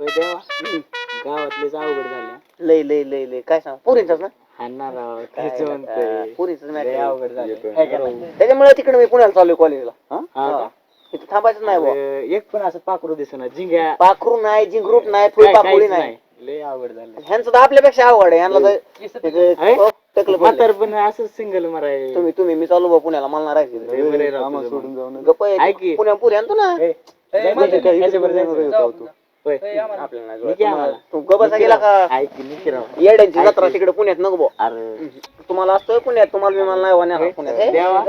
होय देवा. गावातलेच अवघड झालं लय लय लय लय. काय सांग? पुरींचाच ना? हाणणार राव काय तेच म्हणतोय पुरीच लय अवघड झालं. आहे का नाही? त्याच्यामुळे तिकडे मी पुण्याला चालू कॉलेजला हा? का? इथं थांबायचं नाही बुवा. एक पण असं पाखरू दिसना. झिंग्या पाखरू नाही जिंगरूट नाही फुल काय- काहीच नाही. लय अवघड झालं. ह्यांचं तर आपल्यापेक्षा आवड आहे. ह्यांना तर आहे? एक- टकलं पडलंय. म्हातार पण असं सिंगल माराय तुम्ही तुम्ही मी चालू बा पुण्याला. मला नाही राहायचं सोडून मग. जाऊ नका. गप्प ऐक की. पुण्या पुरी आणतो ना. ए, इकडे जायचं. जाऊ तू. होय. आपल्याला नाही निघी आम्हाला. जुळत. तू गबसा गेला का ऐक की, निघी राव. येड्यांची जत्रा. तिकडे पुण्यात नको बुवा. अरे तुम्हाला असतं पुण्यात तुम्हाला विमान नाही होणार पुण्यात? देवा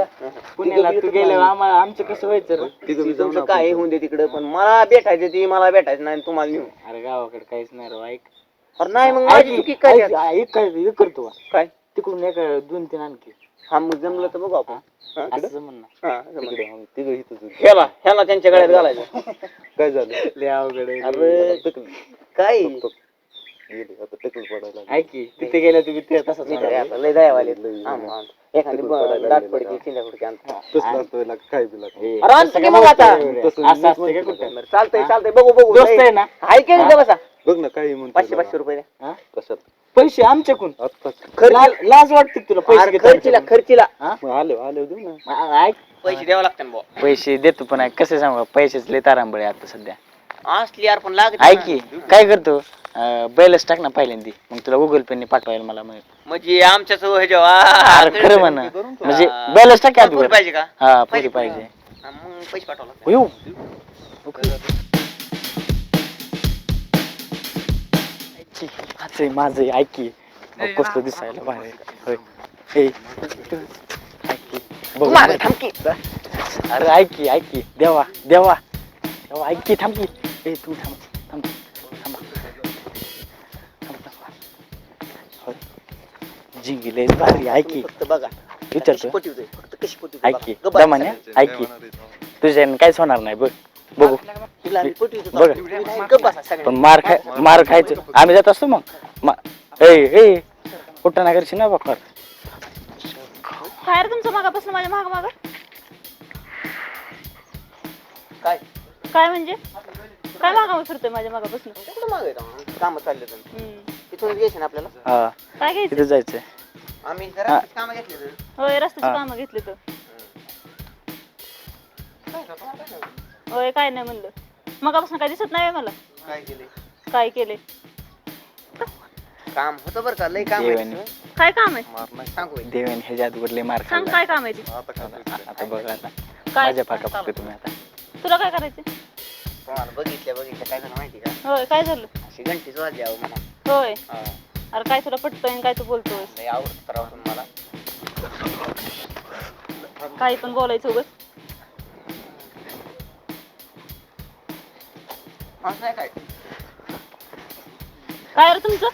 पुण्याला तू गेल्यावर आम्हाला आमचं कसं व्हायचं रे? तिघं बी ती जाऊ तुमचं ना काय. होऊन दे तिकडे पण मला भेटायचं ती मला भेटायचं नाही आणि तुम्हाला नेऊ अरे गावाकडे काहीच नाही राव ऐक अरे नाही मग माझी चुकी काय ऐक, ऐक काय हे करतो बा. काय तिकडून एक दोन तीन आणखी हा मग जमलं तर बघू आपण हा? असं म्हण ना हा, जमलं. तिकडे तिघं. ह्याला ह्याला त्यांच्या गळ्यात घालायचं काय झालं लय अवघड आहे. अरे टकल काय गेले आता टकल पडायला लागली. ऐक की तिथे गेल्या तुम्ही ते तसंच. आता लय दयावाले. एखादी पडकी? चिंध्या फुडकी असतं काय बी लागतं. हे, अरे आणतो तसं की काय मग आता. बोलतोय तसं रे? असं मीच असतं का म्हणतो कुठं बरं, चालतंय चालतंय बघू बघू दोस्त लय- आहे ना की नाही बसा बघ ना काही म्हणतो पाचशे जरा. पाचशे रुपये द्या. कशात पैसे आमच्याकडून. आत्ताच खर्च लाज लाज वाटते तुला पैसे अरे घेतो खर्चीला आमच्याकडून? खर्चीला हा? मग आले आले देऊ ना. आ- ऐक. पैसे द्यावं लागतात ना बुवा. पैसे देतो पण ऐक कसं सांगू? पैसेच लय तारांबळे आता सध्या. असली यार पण लागत ऐक की काय करतो? अं, बैलच टाक ना पहिल्यांदी. मग तुला गुगल पे ने पाठवायला मला मिळेल. म्हणजे आमच्याच ह्याच्या अरे खरं म्हणा. म्हणजे बैलच टाक आधी. पाहिजे का? हा पुरी पाहिजे. हा, मग पैसे पाठवा लागतात. हो. माझं माझं ऐक की अहो, कसं दिसायला बाहेर होय ए, ऐक की. बघू. मागं थांब की. अरे ऐक ऐक देवा देवा देवा ऐक थांब की ए तू थांब थांब थांबा थांब थांब होय जिंगी लयच भारी ऐक फक्त बघा विचारतो कशी पोटी होते, फक्त कशी पोटी होते ऐक बघा. गप्प. दमाने ऐक तुझ्याने काहीच होणार नाही बघ बघू हिला आणि पोटी होते, बघा. तुम्ही गप्प बसा सगळे. पण मार खाय मार खायचं आम्ही जात असतो मग ए ए कुठं ना करशी ना बकर काय रे तुमचं मागापासून माझ्या माग माग. काय? काय म्हणजे? काय मागावं फिरतोय माझ्या मागापासून कुठं मागायचं काम चालले तर हम्म. तिथून घ्यायचं ना आपल्याला? हा काय घ्यायचं? तिथे जायचंय. आम्ही जरा काम घेतले होय रस्त्याची हा. कामं घेतली तर होय काय नाही म्हणलं. मगापासून काय दिसत नाही होय मला. काय केले काय केले काम होतं बरं का लय काम देवाने. आहे काय काम आहे? सांगू बाई. देवेन ह्याच्या आधी लय मार सांग काय काम आहे ती आता बघ आता. काय माझ्या पाका फक्त तुम्ही आता. तुला काय करायचं तुम्हाला बघितल्या बघितल्या. काय झालं माहिती का? होय काय झालं? अशी घंटीच वाजली अहो मला होय. हा. अरे काय तुला पटतंय काय तू बोलतोय लय आवडत राव तुम्हाला काही पण बोलायचं उगच. असं नाही काय? काय रे तुमचं.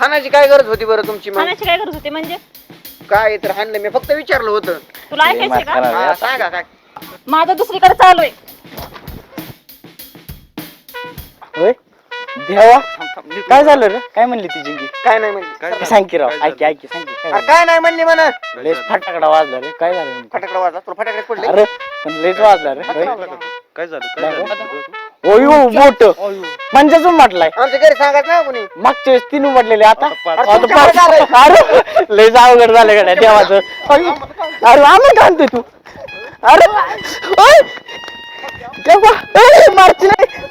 हाणाची काय गरज होती बरं तुमची मग? खाण्याची काय गरज होती म्हणजे? काय तर हाणलं मी फक्त विचारलं होतं. तुला ऐकायचंय का? हा. सांगा काय माझं दुसरीकडे चालू आहे होय? देवा. काय झालं रे? काय म्हणली ती जिंगी? काय नाही म्हणली. सांग की राव. ऐक की, ऐक की, सांग की. काय अरे काय नाही म्हणली म्हणा. झालं? लयच फटाकडा वाजला रे. काय झालं? नेमकं? फटाकडा वाजला. तुला फटाकडे पडले अरे पण लयच वाजला रे. होय? काय झालं? काय काय झालं? ओयो मोठ पंचाच उमटलाय आमच्या घरी सांगत ना कोणी. मागच्या वेळेस तीन उमटलेले आता. पाच. आता तुमच्याकडे पाच. अरे लयच अवघड झालं गड्या देवाचं. अरे अरे आम्ही काय आणतोय तू. अरे ओय! देवा ए, मारची नाही.